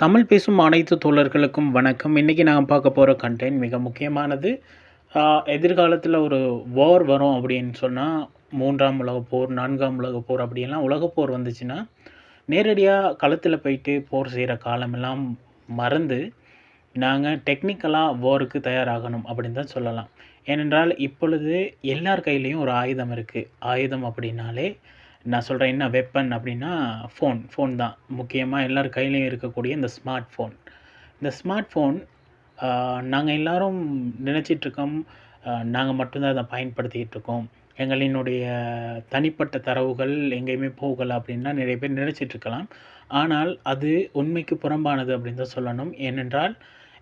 தமிழ் பேசும் அனைத்து தோழர்களுக்கும் வணக்கம். இன்றைக்கி நாங்கள் பார்க்க போகிற கண்டென்ட் மிக முக்கியமானது எதிர்காலத்தில் ஒரு வார் வரும் அப்படின்னு சொன்னால் மூன்றாம் உலக போர் நான்காம் உலக போர் அப்படியெல்லாம் உலகப் போர் வந்துச்சுன்னா நேரடியாக களத்தில் போயிட்டு போர் செய்கிற காலமெல்லாம் மறந்து நாங்கள் டெக்னிக்கலாக வாருக்கு தயாராகணும் அப்படின்னு தான் சொல்லலாம். ஏனென்றால் இப்பொழுது எல்லார் கையிலையும் ஒரு ஆயுதம் இருக்குது ஆயுதம் அப்படின்னாலே நான் சொல்கிறேன் என்ன வெப்பன் அப்படின்னா ஃபோன் ஃபோன் தான். முக்கியமாக எல்லார் கையிலையும் இருக்கக்கூடிய இந்த ஸ்மார்ட் ஃபோன் இந்த ஸ்மார்ட் ஃபோன் நாங்கள் எல்லோரும் நினச்சிட்ருக்கோம் நாங்கள் மட்டும்தான் அதை பயன்படுத்திக்கிட்டு இருக்கோம் எங்களினுடைய தனிப்பட்ட தரவுகள் எங்கேயுமே போகலை அப்படின்னா நிறைய பேர் நினச்சிட்ருக்கலாம். ஆனால் அது உண்மைக்கு புறம்பானது அப்படின்னு தான் சொல்லணும். ஏனென்றால்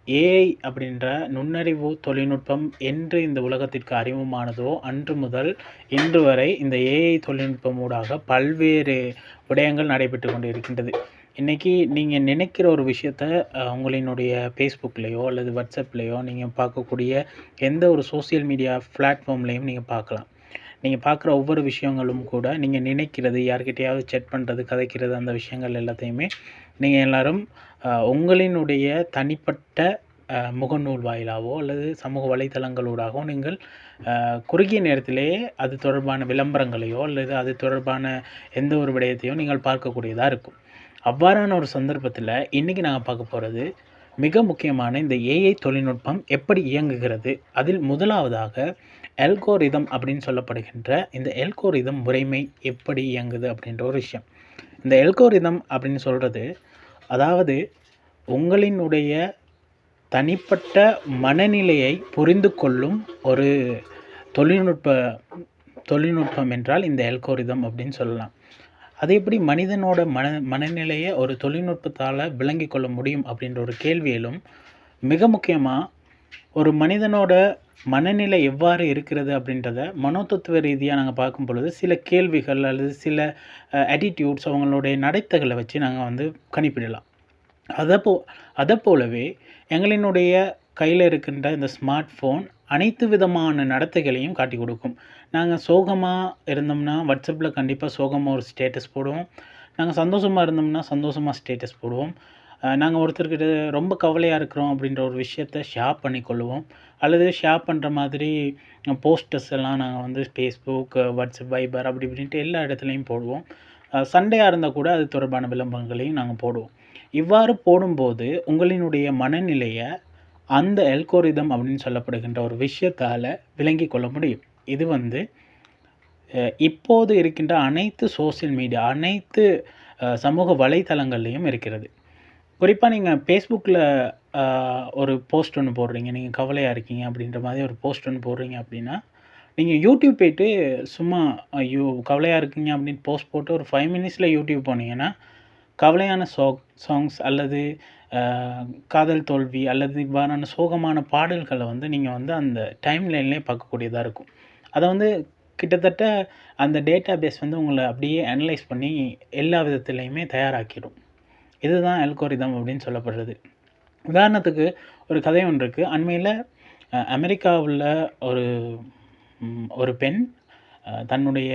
ஏஐ அப்படின்ற நுண்ணறிவு தொழில்நுட்பம் என்று இந்த உலகத்திற்கு அறிமுகமானதோ அன்று முதல் இன்று வரை இந்த ஏஐ தொழில்நுட்பம் ஊடாக பல்வேறு விடயங்கள் நடைபெற்று கொண்டு இருக்கின்றது இன்றைக்கி நீங்கள் நினைக்கிற ஒரு விஷயத்த உங்களினுடைய ஃபேஸ்புக்லேயோ அல்லது வாட்ஸ்அப்லேயோ நீங்கள் பார்க்கக்கூடிய எந்த ஒரு சோசியல் மீடியா பிளாட்ஃபார்ம்லேயும் நீங்கள் பார்க்கலாம். நீங்கள் பார்க்குற ஒவ்வொரு விஷயங்களும் கூட நீங்கள் நினைக்கிறது யார்கிட்டையாவது செட் பண்ணுறது கதைக்கிறது அந்த விஷயங்கள் எல்லாத்தையுமே நீங்கள் எல்லோரும் உங்களினுடைய தனிப்பட்ட முகநூல் வாயிலாகவோ அல்லது சமூக வலைத்தளங்களூடாகவோ நீங்கள் குறுகிய நேரத்திலேயே அது தொடர்பான விளம்பரங்களையோ அல்லது அது தொடர்பான எந்த ஒரு விடயத்தையோ நீங்கள் பார்க்கக்கூடியதாக இருக்கும். அவ்வாறான ஒரு சந்தர்ப்பத்தில் இன்றைக்கி நாங்கள் பார்க்க போகிறது மிக முக்கியமான இந்த ஏஐ தொழில்நுட்பம் எப்படி இயங்குகிறது? அதில் முதலாவதாக எல்கோரிதம் அப்படின்னு சொல்லப்படுகின்ற இந்த எல்கோரிதம் முறைமை எப்படி இயங்குது அப்படின்ற ஒரு விஷயம். இந்த எல்கோரிதம் அப்படின்னு சொல்கிறது அதாவது உங்களினுடைய தனிப்பட்ட மனநிலையை புரிந்து கொள்ளும் ஒரு தொழில்நுட்ப தொழில்நுட்பம் என்றால் இந்த எல்கோரிதம் அப்படின்னு சொல்லலாம். அது எப்படி மனிதனோட மன மனநிலையை ஒரு தொழில்நுட்பத்தால் விளங்கி கொள்ள முடியும் அப்படின்ற ஒரு கேள்வியிலும் மிக முக்கியமாக ஒரு மனிதனோட மனநிலை எவ்வாறு இருக்கிறது அப்படின்றத மனோதத்துவ ரீதியாக நாங்கள் பார்க்கும் பொழுது சில கேள்விகள் அல்லது சில ஆட்டிடியூட்ஸ் அவங்களுடைய நடத்தைகளை வச்சு நாங்கள் வந்து கணிப்பிடலாம். அதை போ அதை போலவே எங்களினுடைய கையில் இருக்கின்ற இந்த ஸ்மார்ட் ஃபோன் அனைத்து விதமான நடத்தைகளையும் காட்டி கொடுக்கும். நாங்கள் சோகமாக இருந்தோம்னா வாட்ஸ்அப்பில் கண்டிப்பாக சோகமாக ஒரு ஸ்டேட்டஸ் போடுவோம். நாங்கள் சந்தோஷமாக இருந்தோம்னா சந்தோஷமாக ஸ்டேட்டஸ் போடுவோம். நாங்கள் ஒருத்தர்கிட்ட ரொம்ப கவலையாக இருக்கிறோம் அப்படின்ற ஒரு விஷயத்த ஷேர் பண்ணிக்கொள்ளுவோம். அல்லது ஷேர் பண்ணுற மாதிரி போஸ்டர்ஸ் எல்லாம் நாங்கள் வந்து ஃபேஸ்புக் வாட்ஸ்அப் வைபர் அப்படி இப்படின்ட்டு எல்லா இடத்துலையும் போடுவோம். சண்டையாக இருந்தால் கூட அது தொடர்பான விளம்பரங்களையும் நாங்கள் போடுவோம். இவ்வாறு போடும்போது உங்களினுடைய மனநிலையை அந்த எல்கோரிதம் அப்படின்னு சொல்லப்படுகின்ற ஒரு விஷயத்தால் விளங்கி கொள்ள முடியும். இது வந்து இப்போது இருக்கின்ற அனைத்து சோசியல் மீடியா அனைத்து சமூக வலைத்தளங்கள்லேயும் இருக்கிறது. குறிப்பாக நீங்கள் ஃபேஸ்புக்கில் ஒரு போஸ்ட் ஒன்று போடுறீங்க. நீங்கள் கவலையாக இருக்கீங்க அப்படின்ற மாதிரி ஒரு போஸ்ட் ஒன்று போடுறீங்க அப்படின்னா நீங்கள் யூடியூப் போயிட்டு சும்மா ஐயோ கவலையாக இருக்கீங்க அப்படின்னு போஸ்ட் போட்டு ஒரு ஃபைவ் மினிட்ஸில் யூடியூப் போனீங்கன்னா கவலையான சோ சாங்ஸ் அல்லது காதல் தோல்வி அல்லது இவ்வாறான சோகமான பாடல்களை வந்து நீங்கள் வந்து அந்த டைம் லைன்லேயே பார்க்கக்கூடியதாக இருக்கும். அதை வந்து கிட்டத்தட்ட அந்த டேட்டா பேஸ் வந்து உங்களை அப்படியே அனலைஸ் பண்ணி எல்லா விதத்துலேயுமே தயாராக்கிடும். இதுதான் அல்கோரிதம் அப்படின்னு சொல்லப்படுறது. உதாரணத்துக்கு ஒரு கதை ஒன்று இருக்குது அண்மையில் அமெரிக்காவில் ஒரு ஒரு பெண் தன்னுடைய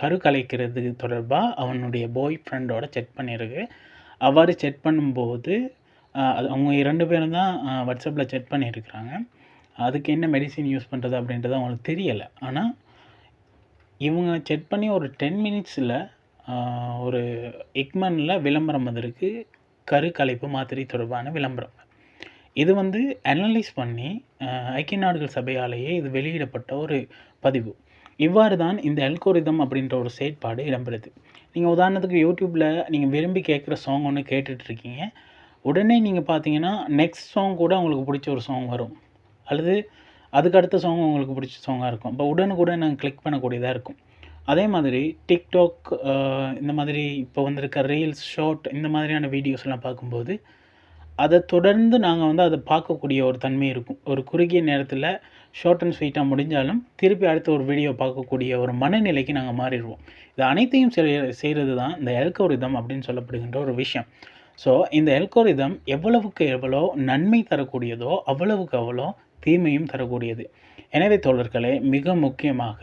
கரு கலைக்கிறது தொடர்பாக அவனுடைய பாய் ஃப்ரெண்டோட செக் பண்ணியிருக்கு அவ்வாறு செக் பண்ணும்போது அது அவங்க இரண்டு பேரும் தான் வாட்ஸ்அப்பில் செக் பண்ணியிருக்கிறாங்க. அதுக்கு என்ன மெடிசின் யூஸ் பண்ணுறது அப்படின்றது அவங்களுக்கு தெரியலை. ஆனால் இவங்க செக் பண்ணி ஒரு டென் மினிட்ஸில் ஒரு எக்மனில் விளம்பரம் வந்திருக்கு. கரு கலைப்பு மாத்திரை தொடர்பான விளம்பரம். இது வந்து அனலைஸ் பண்ணி ஐக்கிய நாடுகள் சபையாலேயே இது வெளியிடப்பட்ட ஒரு பதிவு. இவ்வாறு தான் இந்த அல்கோரிதம் அப்படின்ற ஒரு செயற்பாடு இடம்பெறுது. நீங்கள் உதாரணத்துக்கு யூடியூப்பில் நீங்கள் விரும்பி கேட்குற சாங் ஒன்று கேட்டுட்ருக்கீங்க. உடனே நீங்கள் பார்த்தீங்கன்னா நெக்ஸ்ட் சாங் கூட உங்களுக்கு பிடிச்ச ஒரு சாங் வரும். அல்லது அதுக்கு அடுத்த சாங் உங்களுக்கு பிடிச்ச சாங்காக இருக்கும். இப்போ உடனுக்குடன் நாங்கள் கிளிக் பண்ணக்கூடியதாக இருக்கும். அதே மாதிரி டிக்டாக் இந்த மாதிரி இப்போ வந்திருக்க ரீல்ஸ் ஷார்ட் இந்த மாதிரியான வீடியோஸ்லாம் பார்க்கும்போது அதை தொடர்ந்து நாங்கள் வந்து அதை பார்க்கக்கூடிய ஒரு தன்மை இருக்கும். ஒரு குறுகிய நேரத்தில் ஷார்ட் அண்ட் ஸ்வீட்டாக முடிஞ்சாலும் திருப்பி அடுத்த ஒரு வீடியோ பார்க்கக்கூடிய ஒரு மனநிலைக்கு நாங்கள் மாறிடுவோம். இது அனைத்தையும் செய்கிறது தான் இந்த எல்கோரிதம் அப்படின்னு சொல்லப்படுகின்ற ஒரு விஷயம். ஸோ இந்த எல்கோரிதம் எவ்வளவுக்கு எவ்வளோ நன்மை தரக்கூடியதோ அவ்வளவுக்கு அவ்வளோ தீமையும் தரக்கூடியது. எனவே தோழர்களே மிக முக்கியமாக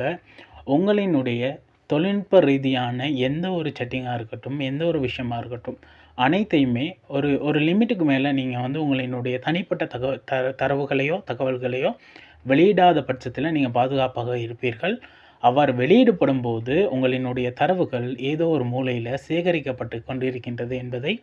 உங்களினுடைய தொழில்நுட்ப ரீதியான எந்த ஒரு செட்டிங்காக இருக்கட்டும் எந்த ஒரு விஷயமா இருக்கட்டும் அனைத்தையுமே ஒரு ஒரு லிமிட்டுக்கு மேலே நீங்கள் வந்து உங்களினுடைய தனிப்பட்ட தகவ த தரவுகளையோ தகவல்களையோ வெளியிடாத பட்சத்தில் நீங்கள் பாதுகாப்பாக இருப்பீர்கள். அவ்வாறு வெளியிடப்படும் போது உங்களினுடைய தரவுகள் ஏதோ ஒரு மூலையில் சேகரிக்கப்பட்டு கொண்டிருக்கின்றது என்பதை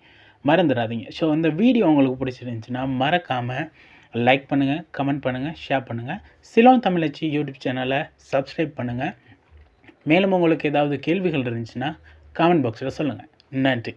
மறந்துடாதீங்க. ஸோ இந்த வீடியோ உங்களுக்கு பிடிச்சிருந்துச்சுன்னா மறக்காமல் லைக் பண்ணுங்கள் கமெண்ட் பண்ணுங்கள் ஷேர் பண்ணுங்கள் சிலோன் தமிழச்சி யூடியூப் சேனலை சப்ஸ்கிரைப் பண்ணுங்கள் மேலும் உங்களுக்கு ஏதாவது கேள்விகள் இருந்துச்சுன்னா காமெண்ட் பாக்ஸில் சொல்லுங்கள் நன்றி.